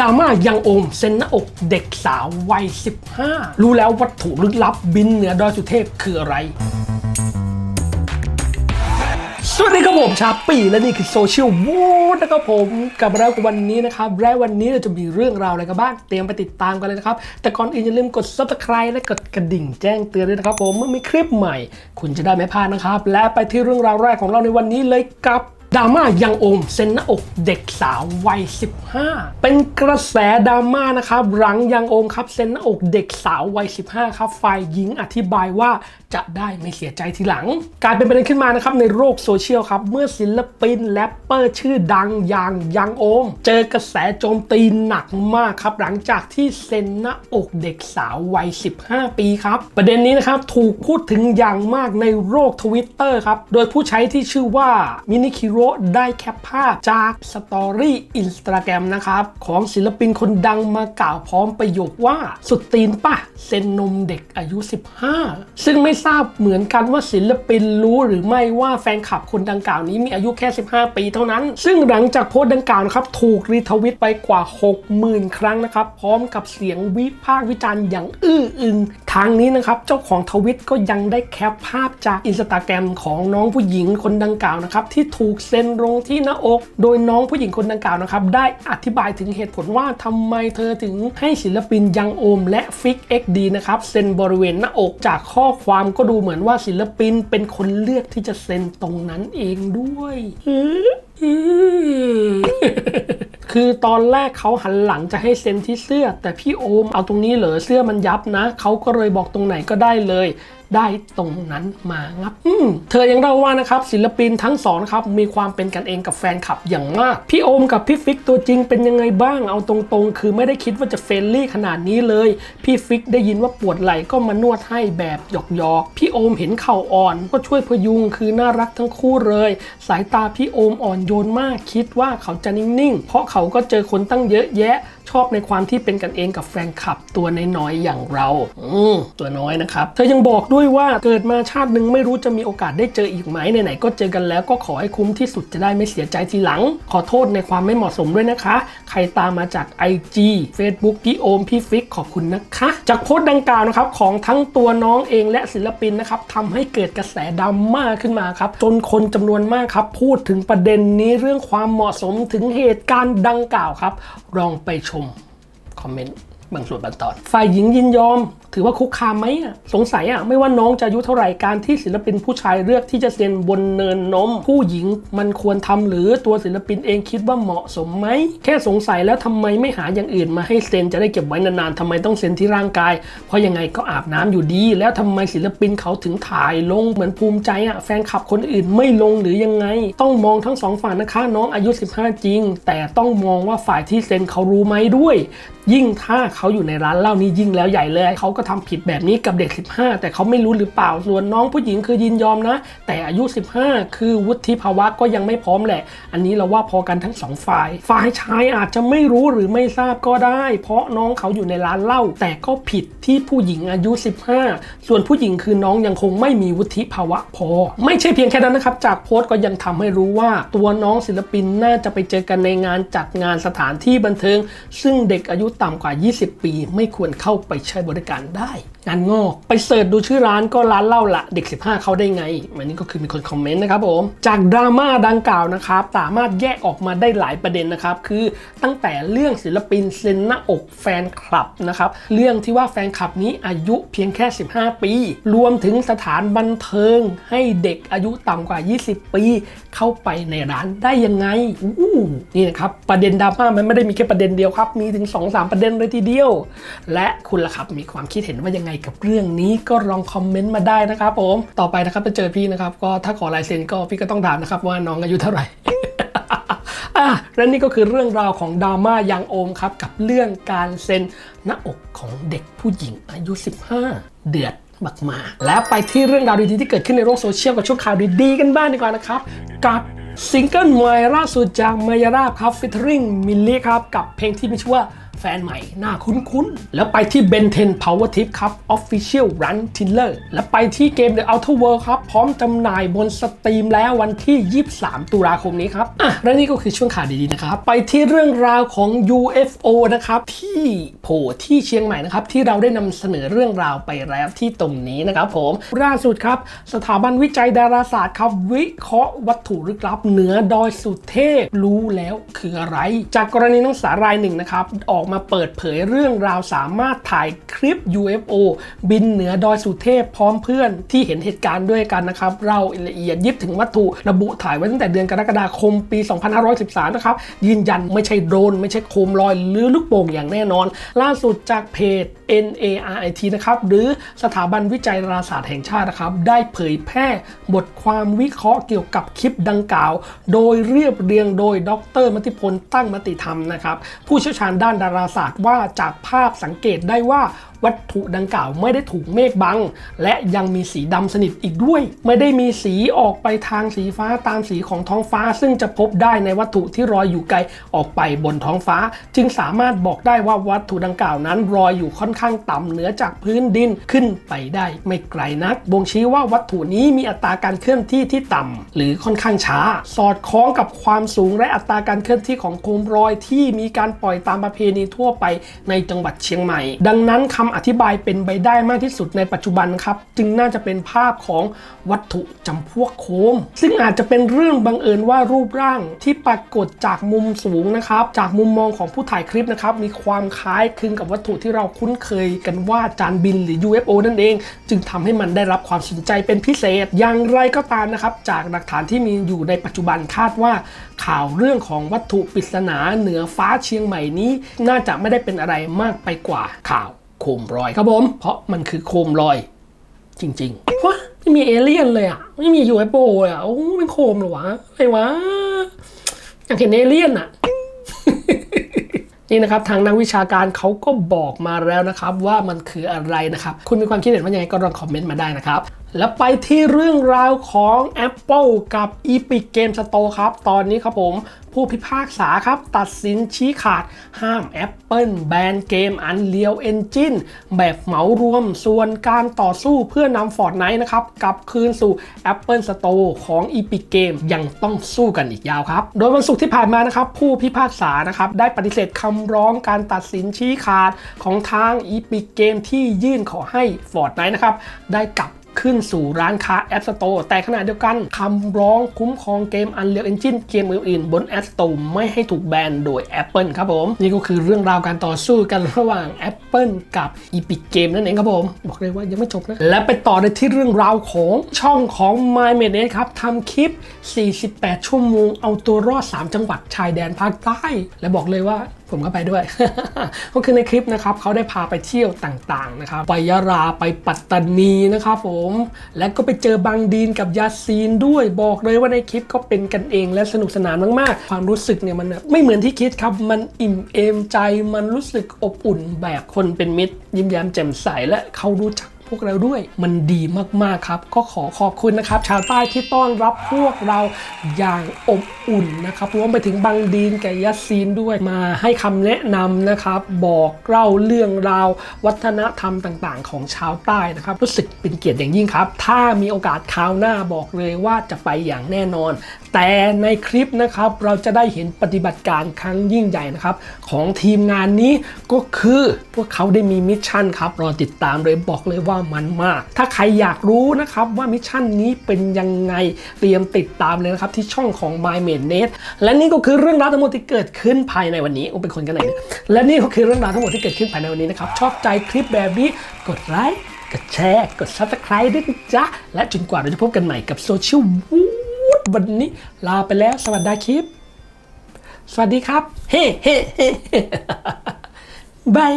ดราม่ายังโอมเซ็นหน้าอกเด็กสาววัย 15 รู้แล้ววัตถุลึกลับบินเหนือดอยสุเทพคืออะไร สวัสดีครับผมชาปีและนี่คือโซเชียลวูดนะครับผมกับมาแล้วกับวันนี้นะครับและวันนี้เราจะมีเรื่องราวอะไรกันบ้างเตรียมไปติดตามกันเลยนะครับ แต่ก่อนอื่นอย่าลืมกด subscribe และกดกระดิ่งแจ้งเตือนด้วยนะครับผมเมื่อมีคลิปใหม่ คุณจะได้ไม่พลาดนะครับ และไปที่เรื่องราวแรกของเราในวันนี้เลยกับ ดราม่ายังโอมเซ็นหน้าอกเด็กสาววัย 15 เป็นกระแสดราม่านะครับหลังยังโอมครับเซ็นหน้าอกเด็กสาววัย 15 ครับฝ่ายหญิงอธิบายว่าจะได้ไม่เสียใจทีหลัง กลายเป็นประเด็นขึ้นมานะครับในโลกโซเชียลครับ เมื่อศิลปินแรปเปอร์ชื่อดังอย่างยังโอม เจอกระแสโจมตีหนักมากครับ หลังจากที่เซ็นหน้าอกเด็กสาววัย 15 ปีครับ ประเด็นนี้นะครับถูกพูดถึงอย่างมากในโลกทวิตเตอร์ครับ โดยผู้ใช้ที่ชื่อว่ามินิคิโรได้แคปภาพจากสตอรี่อินสตาแกรมนะครับของศิลปินคนดังมากล่าวพร้อมประโยคว่าสุดตีนป่ะเซนนมเด็กอายุ 15 ซึ่งไม่ทราบเหมือนกันว่าศิลปินรู้หรือไม่ว่าแฟนคลับคนดังกล่าวนี้มีอายุแค่ 15 ปีเท่านั้น ซึ่งหลังจากโพสต์ดังกล่าวนะครับถูกรีทวิตไปกว่า 60,000 ครั้งนะครับพร้อมกับเสียงวิพากษ์วิจารณ์อย่างอื้ออึงทางนี้นะครับเจ้าของทวิตก็ยังได้แคปภาพจากอินสตาแกรมของน้องผู้หญิงคนดังกล่าวนะครับที่ถูกเซนลงที่หน้าอก โดยน้องผู้หญิงคนดังกล่าวนะครับ ได้อธิบายถึงเหตุผลว่าทำไมเธอถึงให้ศิลปินยังโอมและฟิก XD นะครับเซ็นบริเวณหน้าอกจากข้อความก็ดูเหมือนว่าศิลปินเป็นคนเลือกที่จะเซ็นตรงนั้นเองด้วยคือตอนแรกเขาหันหลังจะให้เซ็นที่เสื้อ แต่พี่โอมเอาตรงนี้เหรอเสื้อมันยับนะ เขาก็เลยบอกตรงไหนก็ได้เลย ได้ตรงนั้นมางับเธอยังเล่าว่านะครับศิลปินทั้งสองครับมีความเป็นกันเองกับแฟนคลับอย่างมาก พี่โอมกับพี่ฟิกตัวจริงเป็นยังไงบ้างเอาตรงๆ คือไม่ได้คิดว่าจะเฟรนลี่ขนาดนี้เลย พี่ฟิกได้ยินว่าปวดไหล่ก็มานวดให้แบบหยอกๆพี่โอมเห็นเข่าอ่อน ก็ช่วยพยุงคือน่ารักทั้งคู่เลย สายตาพี่โอมอ่อนโยนมากคิดว่าเขาจะนิ่ง ๆ เพราะเขาก็เจอคนตั้งเยอะแยะ ชอบในความที่เป็นกันเองกับแฟนคลับตัวน้อยๆอย่างเรา อืมตัวน้อยนะครับ เธอยังบอกด้วยว่าเกิดมาชาตินึงไม่รู้จะมีโอกาสได้เจออีกไหมไหนๆก็เจอกันแล้วก็ขอให้คุ้มที่สุดจะได้ไม่เสียใจทีหลัง ขอโทษในความไม่เหมาะสมด้วยนะคะ ใครตามมาจาก IG Facebook พี่โอมพี่ฟิกขอบคุณนะคะ จากโพสต์ดังกล่าวนะครับของทั้งตัวน้องเองและศิลปินนะครับทำให้เกิดกระแสดราม่าขึ้นมาครับจนคนจำนวนมากครับ พูดถึงประเด็นนี้เรื่องความเหมาะสมถึงเหตุการณ์ดังกล่าวครับลองไปชมคอมเมนต์ บางส่วนบางตอน ฝ่ายหญิงยินยอม ถือว่าคุกคามไหมอะสงสัยอะไม่ว่าน้องจะอายุเท่าไหร่การที่ศิลปินผู้ชายเลือกที่จะเซ็นบนเนินนม ผู้หญิงมันควรทำหรือตัวศิลปินเองคิดว่าเหมาะสมไหมแค่สงสัยแล้วทำไมไม่หาอย่างอื่นมาให้เซ็นจะได้เก็บไว้นานๆทำไมต้องเซ็นที่ร่างกาย เพราะยังไงก็อาบน้ำอยู่ดี แล้วทำไมศิลปินเขาถึงถ่ายลงเหมือนภูมิใจอะแฟนคลับคนอื่นไม่ลงหรือยังไง ต้องมองทั้งสองฝ่ายนะคะน้องอายุ 15 จริง แต่ต้องมองว่าฝ่ายที่เซ็นเขารู้ไหมด้วย ยิ่งถ้าเขาอยู่ในร้านเหล้านี้ยิ่งแล้วใหญ่เลยเขาก็ทำผิดแบบนี้กับเด็ก 15 แต่เขาไม่รู้หรือเปล่าส่วนน้องผู้หญิงคือยินยอมนะ แต่อายุ 15 คือวุฒิภาวะก็ยังไม่พร้อมแหละ อันนี้เราว่าพอกันทั้งสองฝ่าย ฝ่ายชายอาจจะไม่รู้หรือไม่ทราบก็ได้ เพราะน้องเขาอยู่ในร้านเหล้าแต่ก็ผิดที่ผู้หญิงอายุ 15 ส่วนผู้หญิงคือน้องยังคงไม่มีวุฒิภาวะพอ ไม่ใช่เพียงแค่นั้นนะครับ จากโพสต์ก็ยังทำให้รู้ว่า ตัวน้องศิลปินน่าจะไปเจอกันในงานจัดงานสถานที่บันเทิง ซึ่งเด็กอายุต่ำกว่า 20 ปี ไม่ควรเข้าไปใช้บริการได้ งานงอกไปเสิร์ชดูชื่อร้านก็ร้านเหล้าละเด็ก 15 เข้าได้ไงอันนี้ก็คือมีคนคอมเมนต์นะครับผมจากดราม่าดังกล่าวนะครับสามารถแยกออกมาได้หลายประเด็นนะครับคือตั้งแต่เรื่องศิลปินเซนหน้าอกแฟนคลับนะครับเรื่องที่ว่าแฟนคลับนี้อายุเพียงแค่ 15 ปี รวมถึงสถานบันเทิง ให้เด็กอายุต่ำกว่า 20 ปี เข้าไปในร้านได้ยังไงอู้นี่นะครับประเด็นดราม่ามันไม่ได้มีแค่ประเด็นเดียวครับมีถึง 2-3 ประเด็นเลยทีเดียว และคุณล่ะครับมีความคิดเห็นว่ายังไงกับเรื่องนี้ก็ลองคอมเมนต์มาได้นะครับผมต่อไปนะครับไปเจอพี่นะครับก็ถ้าขอลายเซ็นก็พี่ก็ต้องถามนะครับว่าน้องอายุเท่าไหร่อะและนี่ก็คือเรื่องราวของดราม่ายังโอมครับ กับเรื่องการเซ็นหน้าอกของเด็กผู้หญิงอายุ 15 เดือดมากมาแล้วไปที่เรื่องราวดีๆที่เกิดขึ้นในโลกโซเชียลกับช่วงข่าวดีๆกันบ้างดีกว่านะครับ กับซิงเกิลใหม่ล่าสุดจากมายาราบครับฟิทริงมิลลี่ครับ กับเพลงที่มีชื่อว่า แฟนใหม่หน้าคุ้นๆ แล้วไปที่ Ben 10 Power Tip ครับ Official Run Tiller แล้วไปที่เกม The Outer World ครับ พร้อมจำหน่ายบนสตรีมแล้ววันที่ 23 ตุลาคมนี้ครับ อะ และนี่ก็คือช่วงข่าวดีๆนะครับ ไปที่เรื่องราวของ UFO นะครับ ที่โผล่ที่เชียงใหม่นะครับ ที่เราได้นำเสนอเรื่องราวไปแล้วที่ตรงนี้นะครับผมล่าสุดครับ สถาบันวิจัยดาราศาสตร์ครับ วิเคราะห์วัตถุลึกลับเหนือดอยสุเทพรู้แล้วคืออะไร จากกรณีนักศึกษารายหนึ่งนะครับออกมาเปิดเผยเรื่องราวสามารถถ่ายคลิป UFO บินเหนือดอยสุเทพพร้อมเพื่อนที่เห็นเหตุการณ์ด้วยกันนะครับ เราละเอียดยิบถึงวัตถุระบุถ่ายไว้ตั้งแต่เดือนกรกฎาคมปี 2513 นะครับ ยืนยันไม่ใช่โดรน ไม่ใช่โคมลอยหรือลูกโป่งอย่างแน่นอน ล่าสุดจากเพจ NARIT นะครับ หรือสถาบันวิจัยดาราศาสตร์แห่งชาตินะครับ ได้เผยแพร่บทความวิเคราะห์เกี่ยวกับคลิปดังกล่าว โดยเรียบเรียงโดยดร มติพลตั้งมติธรรมนะครับผู้เชี่ยวชาญด้านดาราศาสตร์ว่าจากภาพสังเกตได้ว่าวัตถุดังกล่าวไม่ได้ถูกเมฆบัง และยังมีสีดำสนิทอีกด้วย ไม่ได้มีสีออกไปทางสีฟ้าตามสีของท้องฟ้า ซึ่งจะพบได้ในวัตถุที่ลอยอยู่ไกลออกไปบนท้องฟ้า จึงสามารถบอกได้ว่าวัตถุดังกล่าวนั้นลอยอยู่ค่อนข้างต่ำเหนือจากพื้นดินขึ้นไปได้ไม่ไกลนัก บ่งชี้ว่าวัตถุนี้มีอัตราการเคลื่อนที่ที่ต่ำหรือค่อนข้างช้า สอดคล้องกับความสูงและอัตราการเคลื่อนที่ของโคมลอยที่มีการปล่อยตามประเพณีทั่วไปในจังหวัดเชียงใหม่ ดังนั้นคำอธิบายเป็นไปได้มากที่สุดในปัจจุบันครับ จึงน่าจะเป็นภาพของวัตถุจำพวกโคมซึ่งอาจจะเป็นเรื่องบังเอิญว่ารูปร่างที่ปรากฏจากมุมสูงนะครับ จากมุมมองของผู้ถ่ายคลิปนะครับ มีความคล้ายคลึงกับวัตถุที่เราคุ้นเคยกันว่าจานบินหรือ UFO นั่นเอง จึงทำให้มันได้รับความสนใจเป็นพิเศษ อย่างไรก็ตามนะครับ จากหลักฐานที่มีอยู่ในปัจจุบันคาดว่า ข่าวเรื่องของวัตถุปริศนาเหนือฟ้าเชียงใหม่นี้ น่าจะไม่ได้เป็นอะไรมากไปกว่าข่าว โคมลอยครับผม เพราะมันคือโคมลอย จริงๆวะไม่มีเอเลี่ยนเลยอะ ไม่มี UFO เลยอะโอ้เป็นโคมเหรอวะอะไรวะอยากเห็นเอเลี่ยนอะนี่นะครับทางนักวิชาการเขาก็บอกมาแล้วนะครับ ว่ามันคืออะไรนะครับ คุณมีความคิดเห็นว่ายังไงก็ลองคอมเมนต์มาได้นะครับ แล้วไปที่เรื่องราวของ Apple กับ Epic Game Store ครับ ตอนนี้ครับผมผู้พิพากษาครับ ตัดสินชี้ขาดห้าม Apple แบนเกม Unreal Engine แบบเหมารวมส่วนการต่อสู้เพื่อนำ Fortnite นะครับกลับคืนสู่ Apple Store ของ Epic Game ยังต้องสู้กันอีกยาวครับ โดยวันศุกร์ที่ผ่านมานะครับ ผู้พิพากษานะครับ ได้ปฏิเสธคำร้องการตัดสินชี้ขาดของทาง Epic Game ที่ยื่นขอให้ Fortnite นะครับได้กลับ ขึ้นสู่ร้านค้า App Store แต่ขณะเดียวกันคำร้องคุ้มครองเกม Unreal Engine เกมอื่นๆ บน App Store ไม่ให้ถูกแบนโดย Apple ครับผม นี่ก็คือเรื่องราวการต่อสู้กันระหว่าง Apple กับ Epic Game นั่นเองครับผม บอกเลยว่ายังไม่จบนะ และไปต่อในที่เรื่องราวของช่องของ My m a d e ครับทำคลิป 48 ชั่วโมงเอาตัวรอด 3 จังหวัดชายแดนภาคใต้และบอกเลยว่าผมก็ไปด้วย ก็คือในคลิปนะครับเขาได้พาไปเที่ยวต่างๆนะครับไปยะลาไปปัตตานีนะครับผม และก็ไปเจอบางดีนกับยาซีนด้วยบอกเลยว่าในคลิปก็เป็นกันเองและสนุกสนานมากๆ ความรู้สึกเนี่ยมันไม่เหมือนที่คิดครับ มันอิ่มเอมใจมันรู้สึกอบอุ่นแบบคนเป็นมิตร ยิ้มแย้มแจ่มใสและเขารู้จัก พวกเราด้วยมันดีมากๆครับ ก็ขอขอบคุณนะครับ ชาวใต้ที่ต้อนรับพวกเราอย่างอบอุ่นนะครับรวมไปถึงบังดีนกับยัสซีนด้วยมาให้คำแนะนำนะครับ บอกเล่าเรื่องราว วัฒนธรรมต่างๆ ของชาวใต้นะครับ รู้สึกเป็นเกียรติอย่างยิ่งครับ ถ้ามีโอกาสคราวหน้าบอกเลยว่าจะไปอย่างแน่นอน แต่ในคลิปนะครับเราจะได้เห็นปฏิบัติการครั้งยิ่งใหญ่นะครับของทีมงานนี้ก็คือพวกเขาได้มีมิชชั่นครับรอติดตามเลยบอกเลยว่ามันมาก ถ้าใครอยากรู้นะครับว่ามิชชั่นนี้เป็นยังไงเตรียมติดตามเลยนะครับที่ช่องของ My m a d n e t และนี่ก็คือเรื่องราวทั้งหมดที่เกิดขึ้นภายในวันนี้โอ้เป็นคนกันไหนเนี่ยและนี่ก็คือเรื่องราวทั้งหมดที่เกิดขึ้นภายในวันนี้นะครับชอบใจคลิปแบบนี้กดไลค์กดแชร์ กด subscribe ด้วยนะจ๊ะ และจนกว่าเราจะพบกันใหม่กับโซเชียลวู วันนี้ลาไปแล้วสวัสดีคลิป สวัสดีครับ เฮ้เฮ้เฮ้บาย